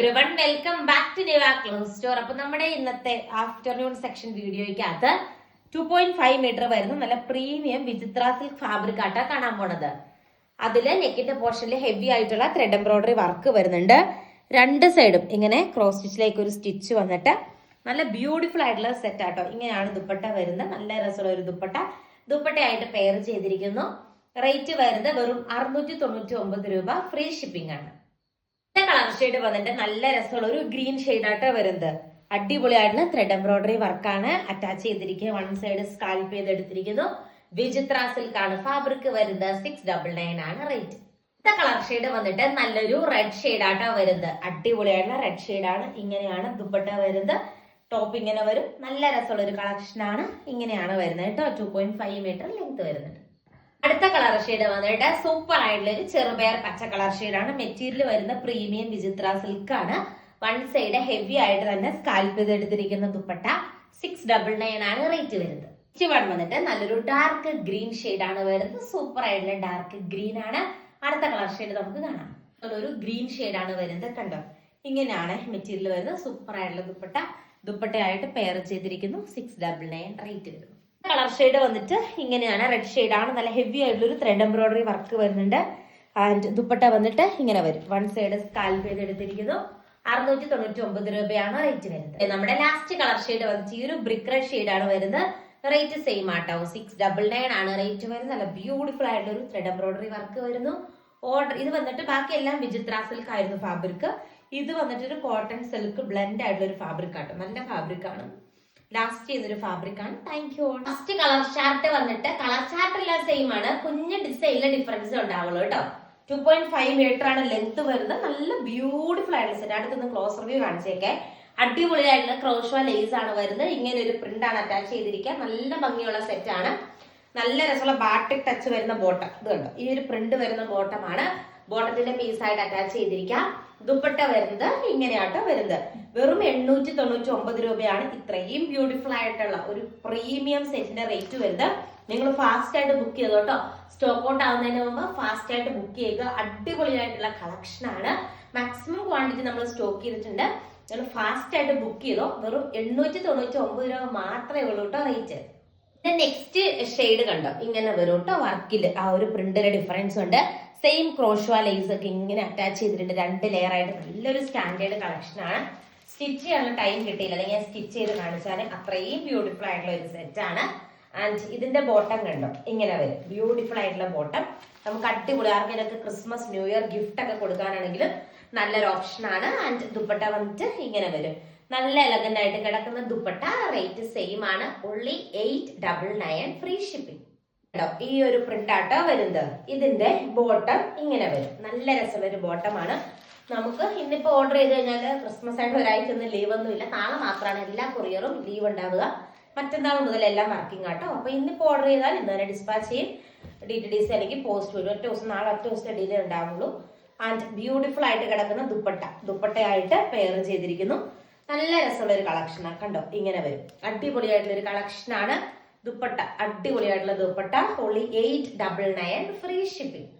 Everyone welcome back to Niva clothes store അപ്പൊ നമ്മുടെ ഇന്നത്തെ ആഫ്റ്റർനൂൺ സെക്ഷൻ വീഡിയോയ്ക്കകത്ത് ടു പോയിന്റ് ഫൈവ് മീറ്റർ വരുന്ന നല്ല പ്രീമിയം വിചിത്ര സിൽക്ക് ഫാബ്രിക് ആട്ടാ കാണാൻ പോണത്. അതിൽ നെക്കിന്റെ പോർഷനിൽ ഹെവി ആയിട്ടുള്ള ത്രെഡ് എംബ്രോയിഡറി വർക്ക് വരുന്നുണ്ട്. രണ്ട് സൈഡും ഇങ്ങനെ ക്രോസ് സ്റ്റിച്ചിലേക്ക് ഒരു സ്റ്റിച്ച് വന്നിട്ട് നല്ല ബ്യൂട്ടിഫുൾ ആയിട്ടുള്ള സെറ്റ് ആട്ടോ. ഇങ്ങനെയാണ് ദുപ്പട്ട വരുന്നത്. നല്ല രസമുള്ള ഒരു ദുപ്പട്ട. ദുപ്പട്ടയായിട്ട് പെയർ ചെയ്തിരിക്കുന്നു. റേറ്റ് വരുന്നത് വെറും അറുന്നൂറ്റി തൊണ്ണൂറ്റി ഒമ്പത് രൂപ. ഫ്രീ ഷിപ്പിംഗ് ആണ്. കളർ ഷെയ്ഡ് വന്നിട്ട് നല്ല രസമുള്ള ഒരു ഗ്രീൻ ആയിട്ട് വരുന്നത്. അടിപൊളിയായിട്ടുള്ള ത്രെഡ് എംബ്രോയിഡറി വർക്കാണ് അറ്റാച്ച് ചെയ്തിരിക്കുന്നത്. വൺ സൈഡ് സ്കാൽപ്പ് ചെയ്തെടുത്തിരിക്കുന്നു. വിചിത്ര സിൽക്ക് ആണ്. ഫാബ്രിക് വരുന്നത് സിക്സ് ഡബിൾ നയൻ ആണ്. റേറ്റ് ഇന്നത്തെ കളർ ഷെയ്ഡ് വന്നിട്ട് നല്ലൊരു റെഡ് ആട്ടോ വരുന്നത്. അടിപൊളിയായിട്ടുള്ള റെഡ് ആണ്. ഇങ്ങനെയാണ് ദുപ്പട്ട വരുന്നത്. ടോപ്പ് ഇങ്ങനെ വരും. നല്ല രസമുള്ള ഒരു കളക്ഷൻ ആണ്. ഇങ്ങനെയാണ് വരുന്നത് കേട്ടോ. Two point five metre length വരുന്നുണ്ട് അടുത്ത കളർ ഷെയ്ഡ് വന്നിട്ട് സൂപ്പർ ആയിട്ടുള്ള ഒരു ചെറുപയർ പച്ച കളർ ആണ്. മെറ്റീരിയൽ വരുന്ന പ്രീമിയം വിചിത്ര സിൽക്ക് ആണ്. വൺ സൈഡ് ഹെവി ആയിട്ട് തന്നെ സ്കാൽപ്പ് ചെയ്തെടുത്തിരിക്കുന്ന ദുപ്പട്ട. സിക്സ് ഡബിൾ നയൻ ആണ് റേറ്റ് വരുന്നത്. വൺ വന്നിട്ട് നല്ലൊരു ഡാർക്ക് ഗ്രീൻ ഷെയ്ഡ് ആണ് വരുന്നത്. സൂപ്പർ ആയിട്ടുള്ള ഡാർക്ക് ഗ്രീൻ ആണ്. അടുത്ത കളർ ഷെയ്ഡ് നമുക്ക് കാണാം. നല്ലൊരു ഗ്രീൻ ഷെയ്ഡ് ആണ് വരുന്നത് കണ്ടോ? ഇങ്ങനെയാണ് മെറ്റീരിയൽ വരുന്നത്. സൂപ്പർ ആയിട്ടുള്ള ദുപ്പട്ട. ദുപ്പട്ടയായിട്ട് പെയർ ചെയ്തിരിക്കുന്നു. സിക്സ് ഡബിൾ നയൻ റേറ്റ് വരുന്നു. കളർ ഷെയ്ഡ് വന്നിട്ട് ഇങ്ങനെയാണ്. റെഡ് ആണ്. നല്ല ഹെവി ആയിട്ടുള്ള ഒരു ത്രെഡ് എംബ്രോയിഡറി വർക്ക് വരുന്നുണ്ട്. ആൻഡ് ദുപ്പട്ട വന്നിട്ട് ഇങ്ങനെ വരും. വൺ സൈഡ് സ്കാൽപ്പ് ചെയ്തെടുത്തിരിക്കുന്നു അറുന്നൂറ്റി തൊണ്ണൂറ്റി ഒമ്പത് രൂപയാണ് റേറ്റ് വരുന്നത്. നമ്മുടെ ലാസ്റ്റ് കളർ ഷെയ്ഡ് വന്നിട്ട് ഈ ഒരു ബ്രിക്ക് റെഡ് ആണ് വരുന്നത്. റേറ്റ് സെയിം ആട്ടോ. സിക്സ് ഡബിൾ നയൻ ആണ് റേറ്റ് വരുന്നത്. നല്ല ബ്യൂട്ടിഫുൾ ആയിട്ടുള്ള ഒരു ത്രെഡ് എംബ്രോയിഡറി വർക്ക് വരുന്നു. ഓർഡർ ഇത് വന്നിട്ട് ബാക്കി എല്ലാം വിചിത്ര സിൽക്ക് ആയിരുന്നു ഫാബ്രിക് ഇത് വന്നിട്ട് ഒരു കോട്ടൺ സിൽക്ക് ബ്ലെൻഡ് ആയിട്ടുള്ള ഒരു ഫാബ്രിക് ആട്ടോ. നല്ല ഫാബ്രിക് ആണ്. ലാസ്റ്റ് ചെയ്തൊരു ഫാബ്രിക് ആണ്. Thank you first colour chart വന്നിട്ട് കളർ ചാർട്ട് എല്ലാം സെയിം ആണ്. കുഞ്ഞ് ഡിസൈനിലെ ഡിഫറൻസ് ഉണ്ടാവുള്ളൂ കേട്ടോ. ടു പോയിന്റ് ഫൈവ് മീറ്റർ ആണ് ലെങ്ത് വരുന്നത്. നല്ല ബ്യൂട്ടിഫുൾ ആയിട്ടുള്ള സെറ്റ് അടുത്തൊന്ന് ക്ലോസ് റിവ്യൂ കാണിച്ചേക്കെ. അടിപൊളിയായിട്ടുള്ള ക്രോഷോ ലേസ് ആണ് വരുന്നത്. ഇങ്ങനെ ഒരു പ്രിന്റ് ആണ് അറ്റാച്ച് ചെയ്തിരിക്കുക. നല്ല ഭംഗിയുള്ള സെറ്റ് ആണ്. നല്ല രസമുള്ള ബാട്ടിക് ടച്ച് വരുന്ന ബോട്ടം ഇത് കണ്ടോ? ഈ ഒരു പ്രിന്റ് വരുന്ന ബോട്ടമാണ് ബോട്ടത്തിന്റെ പീസായിട്ട് അറ്റാച്ച് ചെയ്തിരിക്കാം. ദുപ്പട്ട വരുന്നത് ഇങ്ങനെയാട്ടോ വരുന്നത്. വെറും എണ്ണൂറ്റി തൊണ്ണൂറ്റി ഒമ്പത് രൂപയാണ് ഇത്രയും ബ്യൂട്ടിഫുൾ ആയിട്ടുള്ള ഒരു പ്രീമിയം സെറ്റിന്റെ റേറ്റ് വരുന്നത്. നിങ്ങൾ ഫാസ്റ്റ് ആയിട്ട് ബുക്ക് ചെയ്തു കേട്ടോ സ്റ്റോക്ക് ഔട്ട് ആവുന്നതിന് മുമ്പ് ഫാസ്റ്റ് ആയിട്ട് ബുക്ക് ചെയ്യുക. അടിപൊളിയായിട്ടുള്ള കളക്ഷൻ ആണ്. മാക്സിമം ക്വാണ്ടിറ്റി നമ്മൾ സ്റ്റോക്ക് ചെയ്തിട്ടുണ്ട്. നിങ്ങൾ ഫാസ്റ്റ് ആയിട്ട് ബുക്ക് ചെയ്തോ. വെറും എണ്ണൂറ്റി തൊണ്ണൂറ്റി ഒമ്പത് രൂപ മാത്രമേ ഉള്ളൂ കേട്ടോ റേറ്റ് നെക്സ്റ്റ് ഷെയ്ഡ് കണ്ടോ? ഇങ്ങനെ വരും കേട്ടോ വർക്കിൽ ആ ഒരു പ്രിന്റിന്റെ ഡിഫറൻസ് ഉണ്ട്. സെയിം ക്രോഷോ ലേസ് ഒക്കെ ഇങ്ങനെ അറ്റാച്ച് ചെയ്തിട്ടുണ്ട്. രണ്ട് ലെയർ ആയിട്ട് നല്ലൊരു സ്റ്റാൻഡേർഡ് കളക്ഷൻ ആണ്. സ്റ്റിച്ച് ചെയ്യാനുള്ള ടൈം കിട്ടിയില്ല. അല്ലെങ്കിൽ ഞാൻ സ്റ്റിച്ച് ചെയ്ത് കാണിച്ചാൽ അത്രയും ബ്യൂട്ടിഫുൾ ആയിട്ടുള്ള ഒരു സെറ്റ് ആണ്. ആൻഡ് ഇതിന്റെ ബോട്ടം കണ്ടോ? ഇങ്ങനെ വരും. ബ്യൂട്ടിഫുൾ ആയിട്ടുള്ള ബോട്ടം നമുക്ക് അടിപൊളി ആർക്കെങ്കിലൊക്കെ ക്രിസ്മസ് ന്യൂ ഇയർ ഗിഫ്റ്റ് ഒക്കെ കൊടുക്കാനാണെങ്കിലും നല്ലൊരു ഓപ്ഷൻ ആണ്. ആൻഡ് ദുപ്പട്ട വന്നിട്ട് ഇങ്ങനെ വരും. നല്ല എലഗന്റ് ആയിട്ട് കിടക്കുന്ന ദുപ്പട്ട റേറ്റ് സെയിം ആണ്. Only eight double nine free shipping കേട്ടോ? ഈ ഒരു പ്രിന്റ് ആട്ടോ വരുന്നത്. ഇതിന്റെ ബോട്ടം ഇങ്ങനെ വരും. നല്ല രസമുള്ള ഒരു ബോട്ടമാണ് നമുക്ക് ഇന്നിപ്പോ ഓർഡർ ചെയ്ത് കഴിഞ്ഞാൽ ക്രിസ്മസ് ആയിട്ട് ഒരാഴ്ച ഒന്നും ലീവ് ഒന്നും ഇല്ല. നാളെ മാത്രമാണ് എല്ലാ കൊറിയറും ലീവ് ഉണ്ടാവുക. മറ്റന്നാൾ മുതൽ എല്ലാം വർക്കിംഗ് ആട്ടോ. അപ്പൊ ഇന്നിപ്പോ ഓർഡർ ചെയ്താൽ ഇന്ന് തന്നെ ഡിസ്പാച്ച് ചെയ്യും. ഡി ടി ഡി സി അല്ലെങ്കിൽ പോസ്റ്റ് വരും. ഒറ്റ ദിവസം നാളെ ഒറ്റ ദിവസത്തെ ഡിലേ ഉണ്ടാവുള്ളൂ. ആൻഡ് ബ്യൂട്ടിഫുൾ ആയിട്ട് കിടക്കുന്ന ദുപ്പട്ട. ദുപ്പട്ടയായിട്ട് പെയർ ചെയ്തിരിക്കുന്നു. നല്ല രസമുള്ള ഒരു കളക്ഷനാണ് കണ്ടോ? ഇങ്ങനെ വരും. അടിപൊളിയായിട്ടുള്ള ഒരു കളക്ഷനാണ് ദുപ്പട്ട അടിപൊളിയായിട്ടുള്ള dupatta only eight double nine free shipping